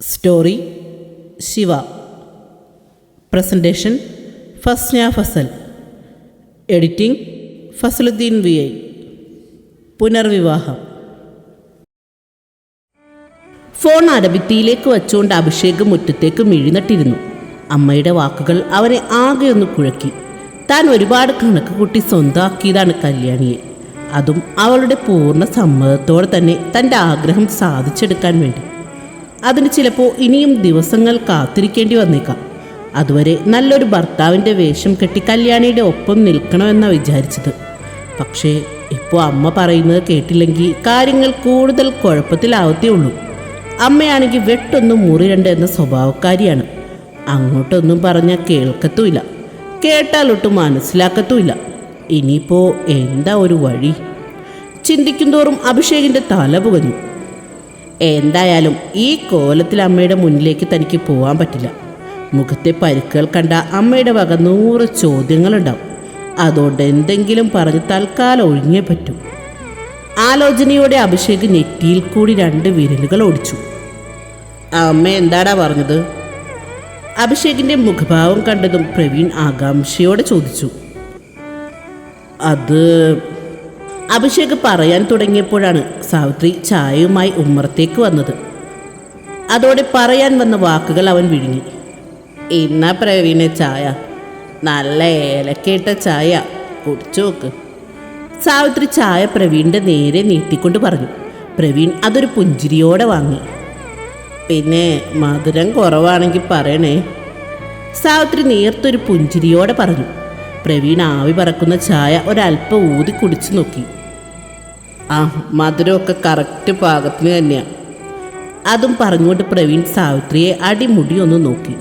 Story Shiva presentation Fasna Fasal editing Fasaluddin V I പുനർവിവാഹം phone അരബിത്തിയിലേക്ക് വച്ചുകൊണ്ട് അഭിഷേക് മുറ്റത്തേക്ക് മിഴിനട്ടിരുന്നു. അമ്മയുടെ വാക്കുകൾ അവനെ ആകെ ഒന്ന് കുഴക്കി. താൻ ഒരുപാട് കണക്ക് കൂട്ടി സ്വന്തമാക്കിയതാണ് കല്യാണിയെ. അതും അവളുടെ പൂർണ സമ്മതത്തോടെ തന്നെ തന്റെ ആഗ്രഹം സാധിച്ചെടുക്കാൻ വേണ്ടി. അതിന് ചിലപ്പോൾ ഇനിയും ദിവസങ്ങൾ കാത്തിരിക്കേണ്ടി വന്നേക്കാം. അതുവരെ നല്ലൊരു ഭർത്താവിന്റെ വേഷം കെട്ടി കല്യാണിയുടെ ഒപ്പം നിൽക്കണമെന്നാണ് വിചാരിച്ചത്. പക്ഷേ ഇപ്പോൾ അമ്മ പറയുന്നത് കേട്ടില്ലെങ്കിൽ കാര്യങ്ങൾ കൂടുതൽ കുഴപ്പത്തിലാവത്തേ ഉള്ളൂ. അമ്മയാണെങ്കിൽ വെട്ടൊന്നും മുറിരണ്ട് എന്ന സ്വഭാവക്കാരിയാണ്. അങ്ങോട്ടൊന്നും പറഞ്ഞാൽ കേൾക്കത്തുമില്ല. കേട്ടാലൊട്ടും മനസ്സിലാക്കത്തുമില്ല. ഇനിയിപ്പോൾ എന്താ ഒരു വഴി? ചിന്തിക്കുന്തോറും അഭിഷേകിന്റെ തല പുകഞ്ഞു. എന്തായാലും ഈ കോലത്തിൽ അമ്മയുടെ മുന്നിലേക്ക് തനിക്ക് പോകാൻ പറ്റില്ല. മുഖത്തെ പരുക്കുകൾ കണ്ട അമ്മയുടെ വക നൂറ് ചോദ്യങ്ങളുണ്ടാവും. അതുകൊണ്ട് എന്തെങ്കിലും പറഞ്ഞ് തൽക്കാലം ഒഴിഞ്ഞേ പറ്റൂ. ആലോചനയോടെ അഭിഷേക് നെറ്റിയിൽ കൂടി രണ്ട് വിരലുകൾ ഓടിച്ചു. അമ്മ എന്താടാ പറഞ്ഞത്? അഭിഷേകിന്റെ മുഖഭാവം കണ്ടതും പ്രവീൺ ആകാംക്ഷയോടെ ചോദിച്ചു. അത് അഭിഷേക് പറയാൻ തുടങ്ങിയപ്പോഴാണ് സാവിത്രി ചായയുമായി ഉമ്മറത്തേക്ക് വന്നത്. അതോടെ പറയാൻ വന്ന വാക്കുകൾ അവൻ വിഴുങ്ങി. ഇന്ന പ്രവീണ ചായ. നല്ല ഏലക്കയിട്ട ചായ. കുടിച്ചു നോക്ക്. സാവിത്രി ചായ പ്രവീണിന്റെ നേരെ നീട്ടിക്കൊണ്ട് പറഞ്ഞു. പ്രവീൺ അതൊരു പുഞ്ചിരിയോടെ വാങ്ങി. പിന്നെ മധുരം കുറവാണെങ്കിൽ പറയണേ. സാവിത്രി നേർത്തൊരു പുഞ്ചിരിയോടെ പറഞ്ഞു. പ്രവീൺ ആവി പറക്കുന്ന ചായ ഒരല്പം ഊതി കുടിച്ചു നോക്കി. ആ മധുരമൊക്കെ കറക്റ്റ് പാകത്തിന് തന്നെയാണ് അതും പറഞ്ഞുകൊണ്ട് പ്രവീൺ സാവിത്രിയെ അടിമുടി ഒന്ന് നോക്കി.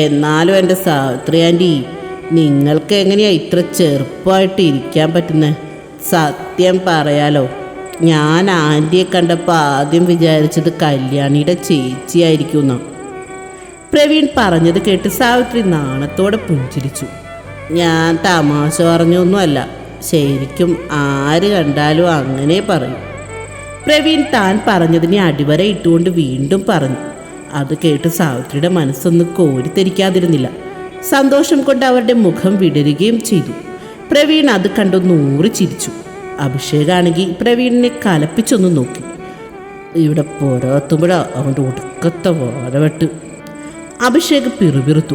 എന്നാലും എന്റെ സാവിത്രി ആന്റി നിങ്ങൾക്ക് എങ്ങനെയാ ഇത്ര ചെറുപ്പമായിട്ട് ഇരിക്കാൻ പറ്റുന്നത് സത്യം പറയാലോ ഞാൻ ആന്റിയെ കണ്ടപ്പോൾ ആദ്യം വിചാരിച്ചത് കല്യാണിയുടെ ചേച്ചിയായിരിക്കുമെന്നാണ് പ്രവീൺ പറഞ്ഞത് കേട്ട് സാവിത്രി നാണത്തോടെ പുഞ്ചിരിച്ചു. ഞാൻ തമാശ പറഞ്ഞൊന്നുമല്ല. ശരിക്കും ആര് കണ്ടാലും അങ്ങനെ പറയും. പ്രവീൺ താൻ പറഞ്ഞതിനെ അടിവര ഇട്ടുകൊണ്ട് വീണ്ടും പറഞ്ഞു. അത് കേട്ട് സാവിത്രിയുടെ മനസ്സൊന്ന് കോരിത്തെരിക്കാതിരുന്നില്ല. സന്തോഷം കൊണ്ട് അവരുടെ മുഖം വിടരുകയും ചെയ്തു. പ്രവീൺ അത് കണ്ടു നൂറ് ചിരിച്ചു. അഭിഷേകാണെങ്കിൽ പ്രവീണിനെ കലപ്പിച്ചൊന്ന് നോക്കി. ഇവിടെ പുറത്തുമ്പോഴാ അവന്റെ ഒടുക്കത്തെ വാരവെട്ട് അഭിഷേക് പിറുപിറുത്തു.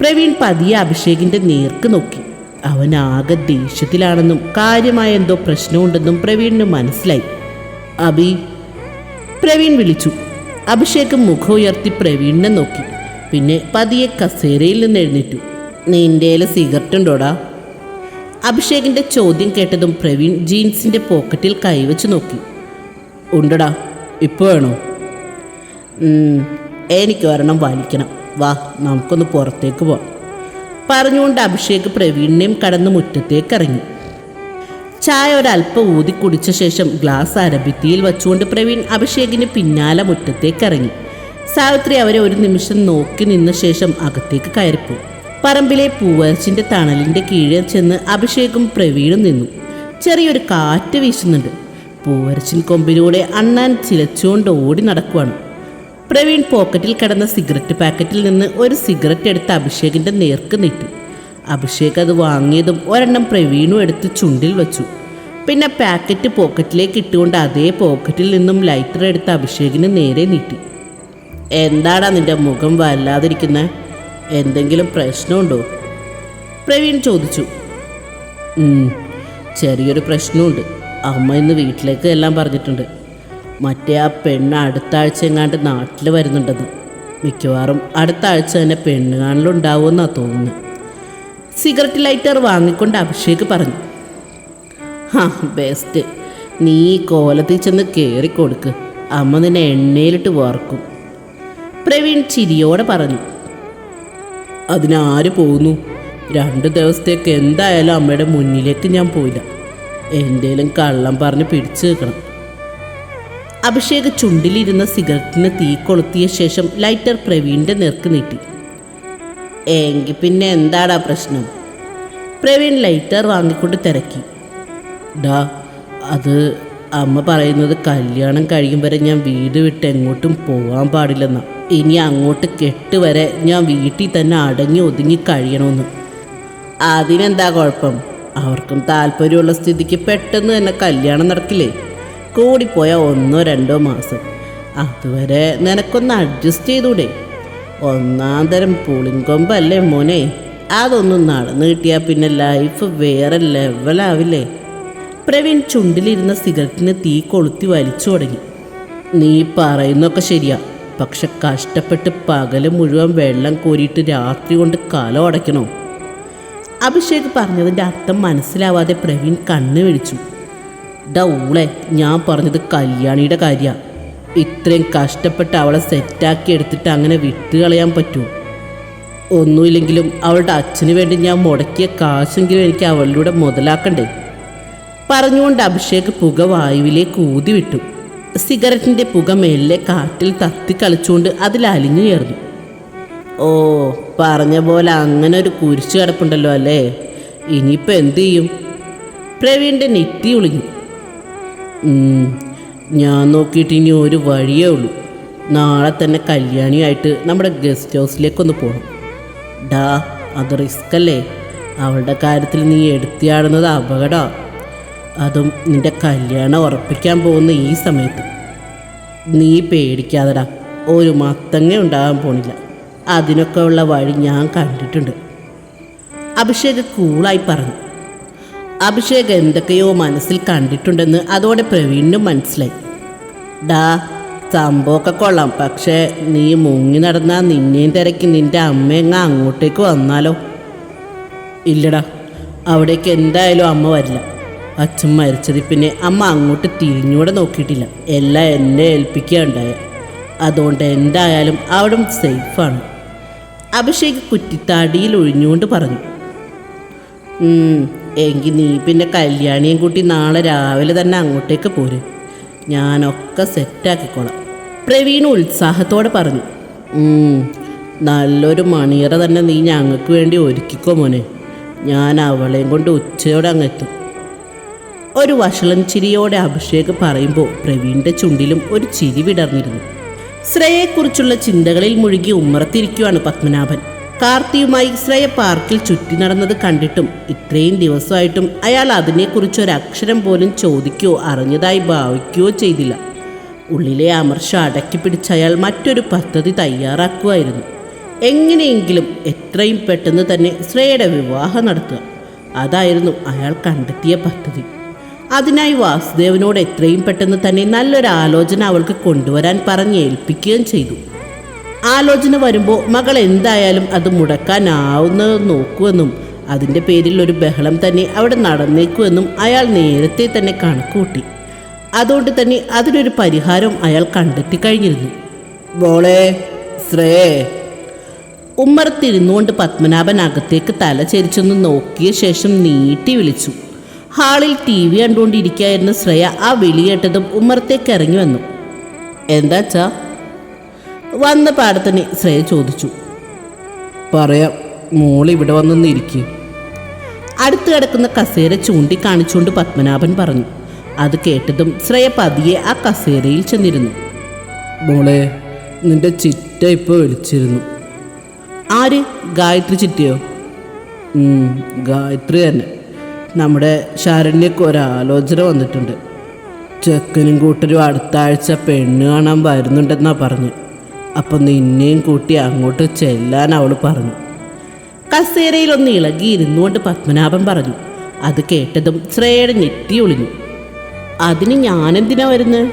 പ്രവീൺ പതിയെ അഭിഷേകിന്റെ നേർക്ക് നോക്കി. അവൻ ആകെ ദേഷ്യത്തിലാണെന്നും കാര്യമായ എന്തോ പ്രശ്നമുണ്ടെന്നും പ്രവീണിന് മനസ്സിലായി. അബി പ്രവീൺ വിളിച്ചു. അഭിഷേക് മുഖം ഉയർത്തി പ്രവീണിനെ നോക്കി. പിന്നെ പതിയെ കസേരയിൽ നിന്ന് എഴുന്നേറ്റു. നിന്റെയിൽ സിഗരറ്റ് ഉണ്ടോടാ? അഭിഷേകിന്റെ ചോദ്യം കേട്ടതും പ്രവീൺ ജീൻസിന്റെ പോക്കറ്റിൽ കൈവച്ച് നോക്കി. ഉണ്ടടാ ഇപ്പോൾ വേണോ? എനിക്ക് വരണം വലിക്കണം. വാ നമുക്കൊന്ന് പുറത്തേക്ക് പോവാം. പറഞ്ഞുകൊണ്ട് അഭിഷേക് പ്രവീണിനെയും കടന്ന് മുറ്റത്തേക്ക് ഇറങ്ങി ചായ ഒരല്പം ഊതി കുടിച്ച ശേഷം ഗ്ലാസ് അരഭിത്തിയിൽ വച്ചുകൊണ്ട് പ്രവീൺ അഭിഷേകിന് പിന്നാലെ മുറ്റത്തേക്ക് ഇറങ്ങി സാവിത്രി അവരെ ഒരു നിമിഷം നോക്കി നിന്ന ശേഷം അകത്തേക്ക് കയറിപ്പോയി. പറമ്പിലെ പൂവരച്ചിന്റെ തണലിന്റെ കീഴിൽ ചെന്ന് അഭിഷേകും പ്രവീണും നിന്നു. ചെറിയൊരു കാറ്റ് വീശുന്നുണ്ട്. പൂവരച്ചിൻ കൊമ്പിലൂടെ അണ്ണാൻ ചിലച്ചുകൊണ്ട് ഓടി നടക്കുവാണ്. പ്രവീൺ പോക്കറ്റിൽ കിടന്ന സിഗരറ്റ് പാക്കറ്റിൽ നിന്ന് ഒരു സിഗരറ്റ് എടുത്ത് അഭിഷേകിന്റെ നേർക്ക് നീട്ടി. അഭിഷേക് അത് വാങ്ങിയതും ഒരെണ്ണം പ്രവീണും എടുത്ത് ചുണ്ടിൽ വെച്ചു. പിന്നെ പാക്കറ്റ് പോക്കറ്റിലേക്ക് ഇട്ടുകൊണ്ട് അതേ പോക്കറ്റിൽ നിന്നും ലൈറ്റർ എടുത്ത് അഭിഷേകിന് നേരെ നീട്ടി. എന്താടാ നിന്റെ മുഖം വല്ലാതിരിക്കുന്നത് എന്തെങ്കിലും പ്രശ്നമുണ്ടോ? പ്രവീൺ ചോദിച്ചു. ചെറിയൊരു പ്രശ്നമുണ്ട്. അമ്മ ഇന്ന് വീട്ടിലേക്ക് എല്ലാം പറഞ്ഞിട്ടുണ്ട്. മറ്റേ ആ പെണ്ണ് അടുത്ത ആഴ്ച എങ്ങാണ്ട് നാട്ടിൽ വരുന്നുണ്ടെന്ന്. മിക്കവാറും അടുത്ത ആഴ്ച തന്നെ പെണ്ണ് കാണലുണ്ടാവുമെന്നാണ് തോന്നുന്നത് സിഗരറ്റ് ലൈറ്റർ വാങ്ങിക്കൊണ്ട് അഭിഷേക് പറഞ്ഞു. ആ ബെസ്റ്റ്. നീ കോലത്തിൽ ചെന്ന് കയറി കൊടുക്ക്. അമ്മ നിന്നെ എണ്ണയിലിട്ട് വറക്കും. പ്രവീൺ ചിരിയോടെ പറഞ്ഞു. അതിനാര് പോകുന്നു രണ്ട് ദിവസത്തേക്ക് എന്തായാലും അമ്മയുടെ മുന്നിലേക്ക് ഞാൻ പോയില്ല. എന്തേലും കള്ളം പറഞ്ഞ് പിടിച്ചു നിൽക്കണം. അഭിഷേക് ചുണ്ടിലിരുന്ന സിഗരറ്റിന് തീ കൊളുത്തിയ ശേഷം ലൈറ്റർ പ്രവീണിന്റെ നേർക്ക് നീട്ടി. എങ്കിൽ പിന്നെ എന്താടാ പ്രശ്നം? പ്രവീൺ ലൈറ്റർ വാങ്ങിക്കൊണ്ട് തിരക്കി. ഡാ അത് അമ്മ പറയുന്നത് കല്യാണം കഴിയും വരെ ഞാൻ വീട് വിട്ട് എങ്ങോട്ടും പോകാൻ പാടില്ലെന്നാ. ഇനി അങ്ങോട്ട് കെട്ട് വരെ ഞാൻ വീട്ടിൽ തന്നെ അടങ്ങി ഒതുങ്ങി കഴിയണമെന്ന് അതിനെന്താ കുഴപ്പം? അവർക്കും താല്പര്യമുള്ള സ്ഥിതിക്ക് പെട്ടെന്ന് തന്നെ കല്യാണം നടക്കില്ലേ? കൂടിപ്പോയാൽ ഒന്നോ രണ്ടോ മാസം. അതുവരെ നിനക്കൊന്ന് അഡ്ജസ്റ്റ് ചെയ്തൂടെ. ഒന്നാം തരം പുളിങ്കൊമ്പല്ലേ മോനെ? അതൊന്നും നടന്നു കിട്ടിയാൽ പിന്നെ ലൈഫ് വേറെ ലെവലാവില്ലേ പ്രവീൺ ചുണ്ടിലിരുന്ന സിഗരറ്റിന് തീ കൊളുത്തി വലിച്ചു തുടങ്ങി. നീ പറയുന്നൊക്കെ ശരിയാ. പക്ഷെ കഷ്ടപ്പെട്ട് പകൽ മുഴുവൻ വെള്ളം കോരിയിട്ട് രാത്രി കൊണ്ട് കലം അടയ്ക്കണോ? അഭിഷേക് പറഞ്ഞതിന്റെ അർത്ഥം മനസ്സിലാവാതെ പ്രവീൺ കണ്ണു വിളിച്ചു. ഡാ ഊളെ ഞാൻ പറഞ്ഞത് കല്യാണിയുടെ കാര്യമാണ് ഇത്രയും കഷ്ടപ്പെട്ട് അവളെ സെറ്റാക്കി എടുത്തിട്ട് അങ്ങനെ വിട്ട് കളയാൻ പറ്റൂ. ഒന്നുമില്ലെങ്കിലും അവളുടെ അച്ഛന് വേണ്ടി ഞാൻ മുടക്കിയ കാശെങ്കിലും എനിക്ക് അവളിലൂടെ മുതലാക്കണ്ടേ? പറഞ്ഞുകൊണ്ട് അഭിഷേക് പുക വായുവിലേക്ക് ഊതി വിട്ടു സിഗരറ്റിന്റെ പുക മേലെ കാറ്റിൽ തത്തി കളിച്ചുകൊണ്ട് അതിൽ അലിഞ്ഞു ചേർന്നു. ഓ പറഞ്ഞ പോലെ അങ്ങനെ ഒരു കുരിശ് കിടപ്പുണ്ടല്ലോ അല്ലേ? ഇനിയിപ്പോൾ എന്തു ചെയ്യും? പ്രവീണിന്റെ നെറ്റി ഒളിഞ്ഞു ഞാൻ നോക്കിയിട്ട് ഇനി ഒരു വഴിയേ ഉള്ളൂ. നാളെ തന്നെ കല്യാണിയായിട്ട് നമ്മുടെ ഗസ്റ്റ് ഹൗസിലേക്കൊന്ന് പോകണം ഡാ അത് റിസ്ക് അല്ലേ അവളുടെ കാര്യത്തിൽ നീ എടുത്തിയാടുന്നത് അപകടമാണ് അതും നിന്റെ കല്യാണം ഉറപ്പിക്കാൻ പോകുന്ന ഈ സമയത്ത്. നീ പേടിക്കാതെടാ ഒരു മത്തങ്ങ ഉണ്ടാകാൻ പോണില്ല. അതിനൊക്കെ ഉള്ള വഴി ഞാൻ കണ്ടിട്ടുണ്ട്. അഭിഷേക് കൂളായി പറഞ്ഞു. അഭിഷേക് എന്തൊക്കെയോ മനസ്സിൽ കണ്ടിട്ടുണ്ടെന്ന് അതോടെ പ്രവീണിനും മനസ്സിലായി. ഡാ സംഭവമൊക്കെ കൊള്ളാം. പക്ഷേ നീ മുങ്ങി നടന്നാൽ നിന്നെയും തിരക്കി നിന്റെ അമ്മയെങ്ങ അങ്ങോട്ടേക്ക് വന്നാലോ? ഇല്ലടാ അവിടേക്ക് എന്തായാലും അമ്മ വരില്ല. അച്ഛൻ മരിച്ചതിൽ പിന്നെ അമ്മ അങ്ങോട്ട് തിരിഞ്ഞൂടെ നോക്കിയിട്ടില്ല. എല്ലാം എന്നെ ഏൽപ്പിക്കുകയുണ്ടായ അതുകൊണ്ട് എന്തായാലും അവിടെ സേഫാണ് അഭിഷേക് കുറ്റിത്താടിയിൽ ഒഴിഞ്ഞുകൊണ്ട് പറഞ്ഞു. എങ്കിൽ നീ പിന്നെ കല്യാണിയും കൂട്ടി നാളെ രാവിലെ തന്നെ അങ്ങോട്ടേക്ക് പോര്. ഞാനൊക്കെ സെറ്റാക്കിക്കോളാം. പ്രവീൺ ഉത്സാഹത്തോടെ പറഞ്ഞു. നല്ലൊരു മണിയറ തന്നെ നീ ഞങ്ങൾക്ക് വേണ്ടി ഒരുക്കിക്കോ മോനെ. ഞാൻ അവളെയും കൊണ്ട് ഉച്ചയോടെ അങ്ങെത്തും ഒരു വഷളൻ ചിരിയോടെ അഭിഷേക് പറയുമ്പോൾ പ്രവീണിന്റെ ചുണ്ടിലും ഒരു ചിരി വിടർന്നിരുന്നു. ശ്രേയെക്കുറിച്ചുള്ള ചിന്തകളിൽ മുഴുകി ഉമ്മറത്തിരിക്കുവാണ് പത്മനാഭൻ. കാർത്തിയുമായി ശ്രേയ പാർക്കിൽ ചുറ്റി നടന്നത് കണ്ടിട്ടും ഇത്രയും ദിവസമായിട്ടും അയാൾ അതിനെക്കുറിച്ച് ഒരക്ഷരം പോലും ചോദിക്കുകയോ അറിഞ്ഞതായി ഭാവിക്കുകയോ ചെയ്തില്ല. ഉള്ളിലെ അമർഷ അടക്കി പിടിച്ച് അയാൾ മറ്റൊരു പദ്ധതി തയ്യാറാക്കുമായിരുന്നു. എങ്ങനെയെങ്കിലും എത്രയും പെട്ടെന്ന് തന്നെ ശ്രേയയുടെ വിവാഹം നടത്തുക. അതായിരുന്നു അയാൾ കണ്ടെത്തിയ പദ്ധതി. അതിനായി വാസുദേവനോട് എത്രയും പെട്ടെന്ന് തന്നെ നല്ലൊരു ആലോചന അവൾക്ക് കൊണ്ടുവരാൻ പറഞ്ഞ് ഏൽപ്പിക്കുകയും ചെയ്തു. ആലോചന വരുമ്പോൾ മകൾ എന്തായാലും അത് മുടക്കാനാവുന്നത് നോക്കുമെന്നും അതിന്റെ പേരിൽ ഒരു ബഹളം തന്നെ അവിടെ നടന്നേക്കുമെന്നും അയാൾ നേരത്തെ തന്നെ കണക്കൂട്ടി അതുകൊണ്ട് തന്നെ അതിനൊരു പരിഹാരം അയാൾ കണ്ടെത്തി കഴിഞ്ഞിരുന്നു മോളെ ശ്രേ ഉമ്മറത്തിരുന്നുകൊണ്ട് പത്മനാഭൻ അകത്തേക്ക് തല ചരിച്ചൊന്ന് നോക്കിയ ശേഷം നീട്ടി വിളിച്ചു. ഹാളിൽ ടി വി കണ്ടുകൊണ്ടിരിക്കുകയായിരുന്ന ശ്രേയ ആ വിളിയേട്ടതും ഉമ്മറത്തേക്ക് ഇറങ്ങി വന്നു. എന്താച്ചാ വന്ന പാടത്തിന് ശ്രേയ ചോദിച്ചു. പറയാം മോൾ ഇവിടെ വന്നൊന്ന് ഇരിക്കുക അടുത്ത് കിടക്കുന്ന കസേര ചൂണ്ടിക്കാണിച്ചുകൊണ്ട് പത്മനാഭൻ പറഞ്ഞു. അത് കേട്ടതും ശ്രേയ പതിയെ ആ കസേരയിൽ ചെന്നിരുന്നു. മോളെ നിന്റെ ചിറ്റ ഇപ്പോൾ വിളിച്ചിരുന്നു. ആര്? ഗായത്രി ചിറ്റയോ? ഗായത്രി തന്നെ. നമ്മുടെ ശരണ്യക്ക് ഒരാലോചന വന്നിട്ടുണ്ട്. ചെക്കനും കൂട്ടരും അടുത്ത ആഴ്ച പെണ്ണ് കാണാൻ വരുന്നുണ്ടെന്നാ പറഞ്ഞു. അപ്പം നിന്നെയും കൂട്ടി അങ്ങോട്ട് ചെല്ലാൻ അവൾ പറഞ്ഞു. കസേരയിൽ ഒന്ന് ഇളകി ഇരുന്നുകൊണ്ട് പത്മനാഭൻ പറഞ്ഞു. അത് കേട്ടതും ശ്രേയയുടെ ഞെട്ടി ഒളിഞ്ഞു. അതിന് ഞാനെന്തിനാ വരുന്നത്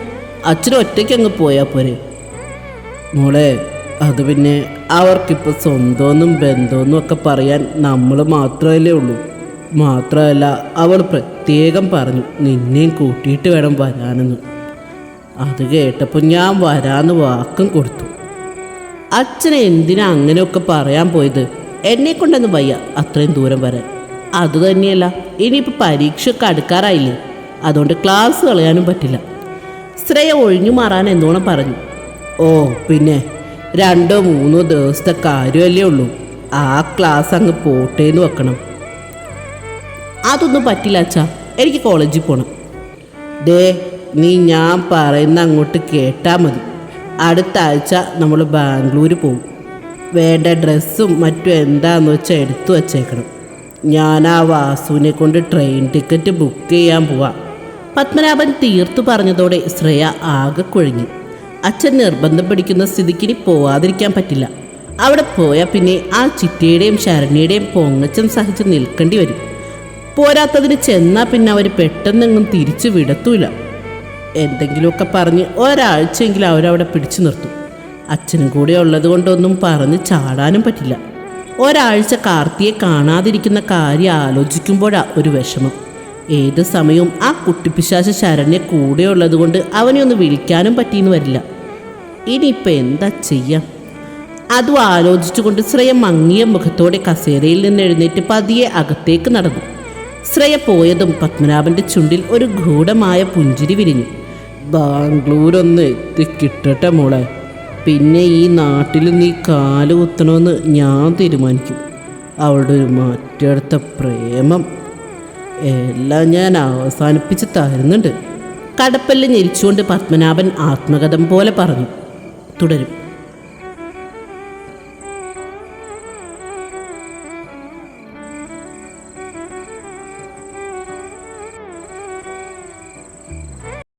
അച്ഛൻ ഒറ്റയ്ക്ക് അങ്ങ് പോയാൽ പോരെ. മോളെ അത് പിന്നെ അവർക്കിപ്പോൾ സ്വന്തമെന്നും ബന്ധമെന്നും ഒക്കെ പറയാൻ നമ്മൾ മാത്രമല്ലേ ഉള്ളൂ. മാത്രമല്ല അവൾ പ്രത്യേകം പറഞ്ഞു നിന്നെയും കൂട്ടിയിട്ട് വേണം വരാനെന്ന്. അത് കേട്ടപ്പോൾ ഞാൻ വരാമെന്ന് വാക്കും കൊടുത്തു. അച്ഛനെ എന്തിനാ അങ്ങനെയൊക്കെ പറയാൻ പോയത്? എന്നെ കൊണ്ടൊന്നും വയ്യ അത്രയും ദൂരം വരാൻ അത് തന്നെയല്ല ഇനിയിപ്പോൾ പരീക്ഷയൊക്കെ അടുക്കാറായില്ലേ? അതുകൊണ്ട് ക്ലാസ് കളയാനും പറ്റില്ല. ശ്രേയ ഒഴിഞ്ഞു മാറാൻ എന്തോണം പറഞ്ഞു. ഓ പിന്നെ രണ്ടോ മൂന്നോ ദിവസത്തെ കാര്യമല്ലേ ഉള്ളൂ. ആ ക്ലാസ് അങ്ങ് പോട്ടേന്ന് വെക്കണം. അതൊന്നും പറ്റില്ല അച്ഛാ എനിക്ക് കോളേജിൽ പോകണം ദേ നീ ഞാൻ പറയുന്ന അങ്ങോട്ട് കേട്ടാൽ മതി. അടുത്ത ആഴ്ച നമ്മൾ ബാംഗ്ലൂർ പോകും വേണ്ട ഡ്രസ്സും മറ്റും എന്താന്ന് വെച്ചാൽ എടുത്തു വച്ചേക്കണം. ഞാൻ ആ വാസുവിനെ കൊണ്ട് ട്രെയിൻ ടിക്കറ്റ് ബുക്ക് ചെയ്യാൻ പോവാം. പത്മനാഭൻ തീർത്തു പറഞ്ഞതോടെ ശ്രേയ ആകെ കുഴങ്ങി അച്ഛൻ നിർബന്ധം പിടിക്കുന്ന സ്ഥിതിക്ക് ഇനി പോവാതിരിക്കാൻ പറ്റില്ല. അവിടെ പോയാൽ പിന്നെ ആ ചിറ്റയുടെയും ശരണ്യയുടെയും പൊങ്ങച്ചം സഹിച്ച് നിൽക്കേണ്ടി വരും. പോരാത്തതിന് ചെന്നാൽ പിന്നെ അവർ പെട്ടെന്നെങ്ങും തിരിച്ചു വിടത്തൂല. എന്തെങ്കിലുമൊക്കെ പറഞ്ഞ് ഒരാഴ്ചയെങ്കിലും അവരവിടെ പിടിച്ചു നിർത്തും. അച്ഛനും കൂടെ ഉള്ളത് കൊണ്ടൊന്നും പറഞ്ഞ് ചാടാനും പറ്റില്ല. ഒരാഴ്ച കാർത്തിയെ കാണാതിരിക്കുന്ന കാര്യം ആലോചിക്കുമ്പോഴാ ഒരു വിഷമം. ഏത് സമയവും ആ കുട്ടിപ്പിശാശ ശരണ്യ കൂടെ ഉള്ളത് കൊണ്ട് അവനെ ഒന്ന് വിളിക്കാനും പറ്റിയെന്ന് വരില്ല. ഇനിയിപ്പോൾ എന്താ ചെയ്യാം? അതും ആലോചിച്ചുകൊണ്ട് ശ്രേയ മങ്ങിയ മുഖത്തോടെ കസേരയിൽ നിന്ന് എഴുന്നേറ്റ് പതിയെ അകത്തേക്ക് നടന്നു. ശ്രേയ പോയതും പത്മനാഭന്റെ ചുണ്ടിൽ ഒരു ഗൂഢമായ പുഞ്ചിരി വിരിഞ്ഞു. ബാംഗ്ലൂരൊന്ന് എത്തി കിട്ടട്ടെ മോളെ. പിന്നെ ഈ നാട്ടിൽ നീ കാൽ കുത്തണമെന്ന് ഞാൻ തീരുമാനിക്കും. അവളുടെ ഒരു മാറ്റെടുത്ത പ്രേമം. എല്ലാം ഞാൻ അവസാനിപ്പിച്ച് തരുന്നുണ്ട്. കടപ്പല്ല് ഞെരിച്ചുകൊണ്ട് പത്മനാഭൻ ആത്മകഥം പോലെ പറഞ്ഞു. തുടരും.